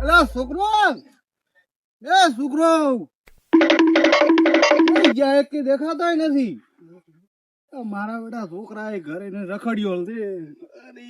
અલા છોકરો એ છોકરો કઈ એક દેખાતો નથી મારા બેટા છોકરા એ ઘરે ને રખડ્યો છે અરે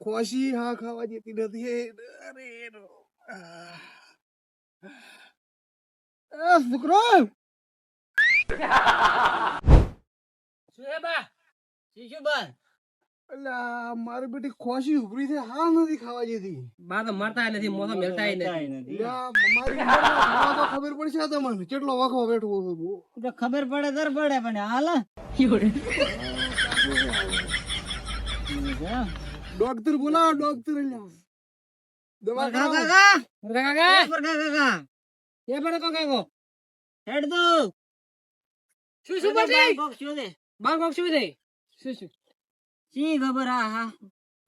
ખોશી હા ખાવા જતી નથી. અરે. છોકરો મારી બેટી ખોશી ઉભરી છે હા નથી ખાવા જતી. બા મરતા નથી મોસો મેલતા નથી. ખબર પડશે તમને કેટલો વાંખો બેઠો ખબર પડે દર પડે પણ હાલ. ડોક્ટર બોલાવો ડોક્ટર. દવા કાકા. કાકા કાકા. કાકા કાકા. એ પણ કાકા હેડ દો શું શું બટી કોક શું દે બાર કોક શું દે શું શું શી ખબર આ હા?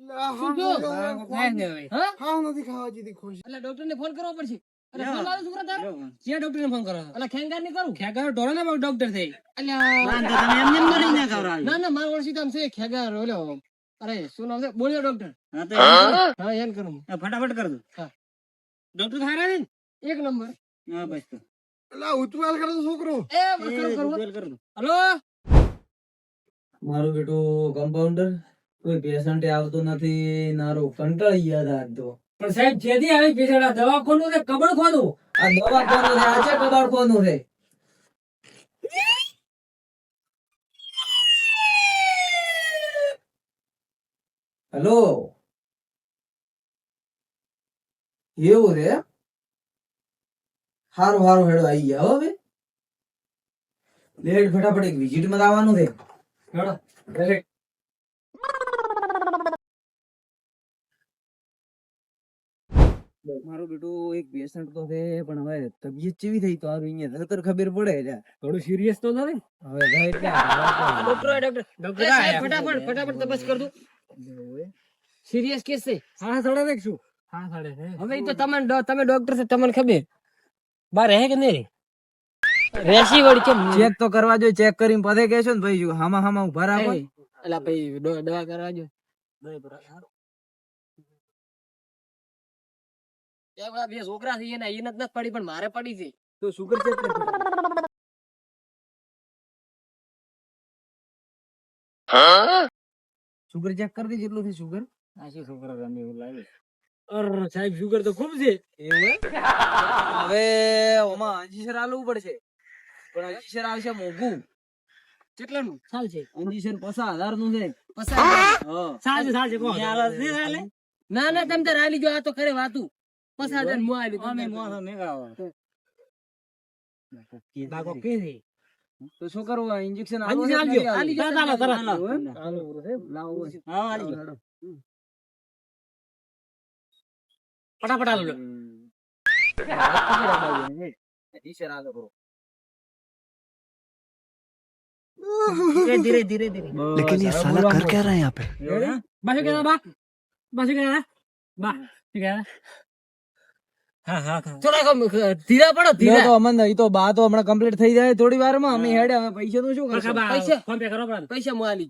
હા, હા. હા? હા ડોક્ટર ને ફોન કરવો પડશે. કરો? એટલે ખેંગાર ને કરું. ખેગાર ઢોરો ને ડોક્ટર થઈ અલ્યા વાંધો તમે એમને એમ મરી ના ના ના મારું ઓળખી કામ છે. ખેગાર ઓલો અરે શું નામ છે? બોલ્યો ડોક્ટર હા તો એમ કરો. હા એમ કરું. હા, ફટાફટ કર દો ડોક્ટર થાય એક નંબર. હા બસ તો. અલા ઉતવાલ કરે છોકરો? એ કરું કરું ગૂગલ કર દો હલો? મારું બેટું કમ્પાઉન્ડર કોઈ પેશન્ટ આવતો નથી નારો કંટાળી ગયા હતા આજ તો. પણ સાહેબ જેથી આવી પેશન્ટ દવા ખોલું છે? કબડ ખોલું આ દવા કોનું છે? આ છે કબાડ કોનું છે? હેલો? એવું છે? હારું હારું હેડો આવી ગયા હવે. લેટ ફટાફટ એક વિઝિટમાં આવવાનું છે. હેડો. મારું બેટું એક પેશન્ટ તો છે પણ હવે તબિયત ચેવી થઈ તો હારું અહીંયા નતર ખબર પડે છે. થોડું સિરિયસ તો નથી? હવે જાય ડોક્ટર ડોક્ટર ડોક્ટર ફટાફટ ફટાફટ તપાસ કર દઉં સિરિયસ કેસ છે? હા સાડે દેખશું હા સાડે હવે તો તમને તમે ડોક્ટર છે તમને ખબર? બાર રહે કે નહીં રેસી વળી કેમ ચેક તો કરવા જોઈએ ચેક કરીને પછી કહેશો ને ભાઈ હામા હામાં હામાં ઊભા રાખો એ, એટલે ભાઈ દવા કરવા જોઈએ. બે છોકરા થઈ ગયા એને નથી પડી પણ મારે પડી છે. તો સુગર ચેક સુગર ચેક કરી દે જેટલું છે સુગર. આ શું છોકરો રમે સાહેબ શુગર તો ખૂબ છે. હવે ઓમાં અંજીસર આલવું પડશે. પણ અંજીસર આવશે મોંઘું. કેટલાનું? ચાલ છે. અંજીસર પસા હજાર. નું છે પસા ન્યા આવાજ નહીં ચાલે? ના? ના તમે તો રાલી જો આ તો ખરે વાતું. પસા હજાર મો આવી તમે. મો. બાકો કે તો શું કરવું? ઇન્જેક્શન આલી જાવ આલી જાવ તરત લાવો હા, આલી. ફટાફટ આલો અંજીસર આલો કરો ધીરે ધીરે ધીરે ધીરે લેકિન ये साला कर क्या હા? બાસુ કે બા બાસુ કે બા ઠીક હે હા હા હા. ચલો કમ ધીરા પડો તો ધીરા અમન ઈ તો બા તો હમણાં કમ્પ્લીટ થઈ જાય થોડી વારમાં અમે હેડે હવે પૈસા નું શું કરશું પૈસા ફોન પે કરો પૈસા મો આલી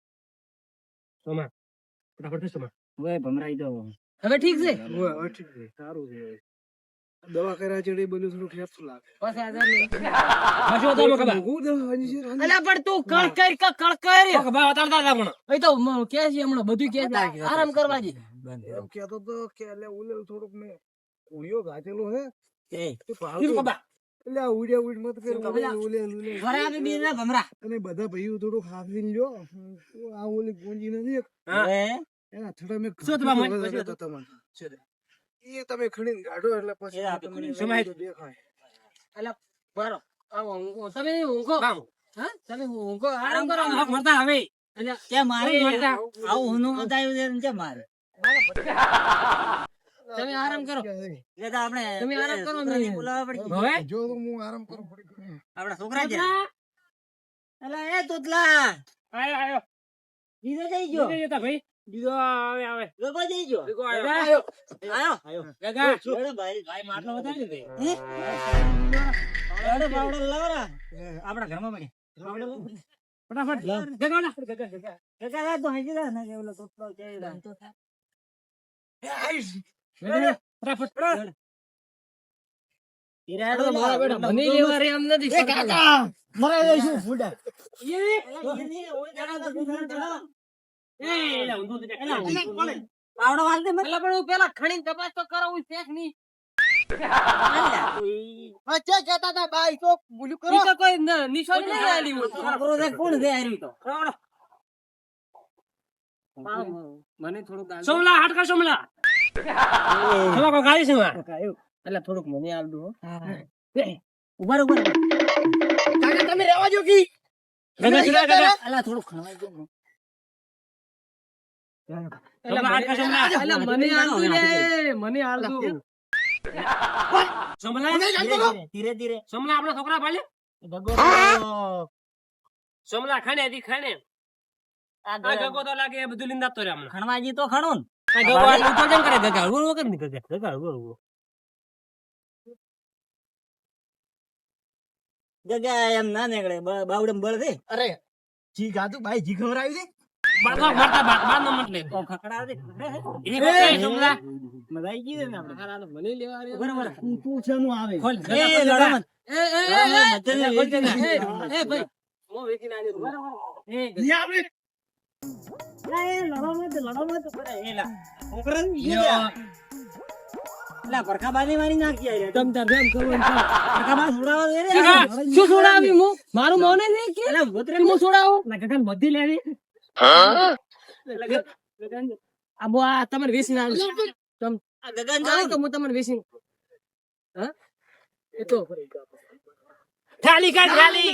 સોમા ફટાફટ થઈ સોમા. ઓય ભમરાઈ દો. હવે ઠીક છે? ઓય, હવે ઠીક છે. સારું છે. દવા કર્યા છે બધું થોડું ઠેપતું લાગે. તો દવા હજી છે. પણ તું કળકર ક કળકર. કબા ઉતારતા હતા પણ એ તો કે છે હમણાં બધું કે છે. આરામ કરવા જી એમ કહેતો તો કે લે ઉલેલ થોડુંક મેં ઉળિયો ગાચેલો હે. એ. તે શું ભાવતું કબા એટલે ઉડ્યા ઉડ મત કર ઉલેલ ઉલેલ ઉલેલ ઘરે ના ભમરા. અને બધા ભાઈઓ થોડું ખાવીને લ્યો. આ ઓલી ગુંજી નથી એક, હા. એના થડા મેં શું તમારે ખાધું તો તમારે. એ તમે ખણીને ગાડો એટલે પછી એ આપણે સમાય. બધું દેખાય. અલ્યા બરો આવો તમે ઊંઘો. હા તમે ઊંઘો. આરામ કરો. મરતા હવે. અલ્યા, કે મારે મરતા. આવું હું બતાવ્યું છે ને મારે. તમે આરામ કરો. આપણે તમે આરામ કરો. હવે? જો હું આરામ કરું. આપણા છોકરા છે. અલા એ તોતલા. આયો આયો. બીજો જઈ ગયો. બીજો જતા ભાઈ. બીજો આવે આવે. ગગો જઈ ગયો. બીજો આયો. આયો. આયો? ગગા અરે ભાઈ. ભાઈ માટલો વધારી દે. હે? અરે બાવડો લાવરા. આપણા ઘરમાં પડી ફટાફટ. ગગા ના ગગા ગગા કાકા તો હજી રહ્યા ને ઓલો તોતલો છે. ગગા, તો પેલા ખણીને તપાસ તો કરાવું શેખની હતા બાઈ તો તો કોઈ આલી છોકરો કોણ તો? મને થોડુંક સોમલા હાટકા સોમલા. સોમલા કોઈ ગાડી છે એટલે થોડુંક મને આલ દો ઊભા રહો, ઊભા. કાકા તમે રહેવા જો કી? અલા, થોડુંક ખણવાઈ હાટકા મને. આલ દો રે મને આલ દો સોમલા ધીરે ધીરે સોમલા આપણા છોકરા ભાલે સોમલા ખાને દી ખાને આ આ ગગો તો લાગે બધું લીંદાતો રે હમણાં. ખણવાજી તો ખણો ગગા એમ ના નીકળે બાવડે બળ દે અરે જી ગાતું બાઈ જી ખવરાવી દે મજા આવી ગઈ મારી મોને બધી લેવી આ બો આ તમારે વેચીને આલું તમ આ ગગન આ તો હું તમને વેચીને હા એ તો ખાલી કાઢ ખાલી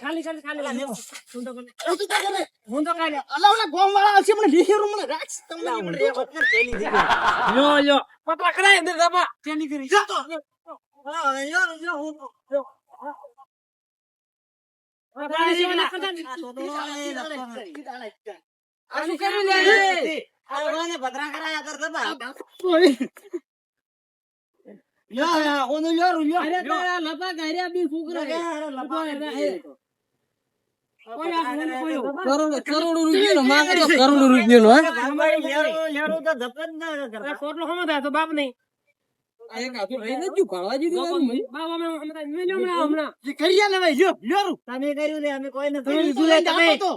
ખાલી ખાલી ખાલી. હું તો ખાલી. હું તો ખાલી અલા ઓલા ગોમ વાળા આવશે મને લીહી રૂમ મને રાખ અલા, ઊંધો વખત પેલી થઈ ગઈ. યો યો પતલા કરાય અંદર દબા તેની કરી યો, યો. યો. ના ને. આ તો લે? પતરા કરાયા કરતા બા. યા યા ઓનો રૂ લ્યો. અરે તારા લપા ગાર્યા બી ફૂકરા અરે, અરે, લપાવે અરે, છે. કોઈ આ ફોન કોયો. કરોડો કરોડો રૂપિયાનો માંગે તો કરોડો રૂપિયાનો હા? તો ના. કોટલો થાય તો બાપ નહીં એક હાથું જીધું હમણાં હમણાં. જી કરી ને ભાઈ લ્યો લ્યો તમે કર્યું ને અમે કોઈને તમે કર્યું. તું તમે. તો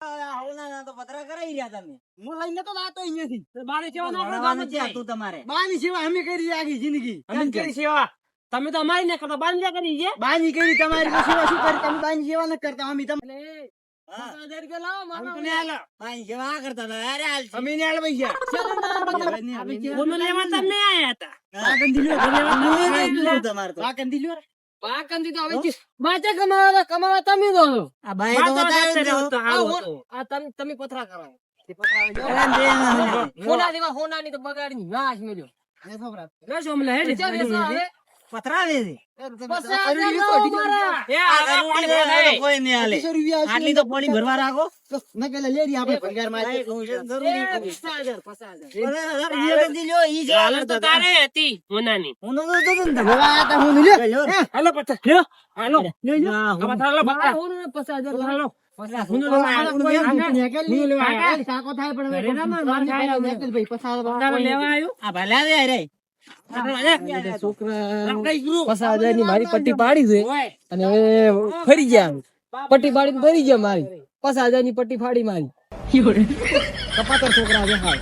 હવના તો પતરા કરાઈ રહ્યા તમે. હું લઈને તો વાતો અહીંયાથી. તો બારે આપણે ભણવાનું છે થાય. તમારે. બાની સેવા અમે કરી આખી જિંદગી. અમે કરી સેવા. તમે તો અમારી ના કરતા બાંધ કરી છે. બાંધી કરી તમારી સેવા શું કરી? તમે બાંધી સેવા ન કરતા. અમે તમે એટલે હા. પચાસ હજાર રૂપિયા લાવો મારા અમે તો નહીં આલા. ભાઈ જેવા આ કરતા હતા. અરે હાલ છે. અમે નહીં આલા પૈસા ચાલો ના, બધા- નહીં આલા, નહીં ફોન લેવા તમે પથરા હોના તો બગાડીની વાસ મેલ્યો. પથરાવે છે. આટલી તો પોણી ભરવા રાખો. લેવા આવ્યો આ ભલે રે. મારી પટ્ટી પાડી છે અને હવે ફરી ગયા પટ્ટી પાડીને ફરી ગયા મારી. પચાસ હજારની પટ્ટી ફાડી મારી. કપાતર છોકરા છે હાવ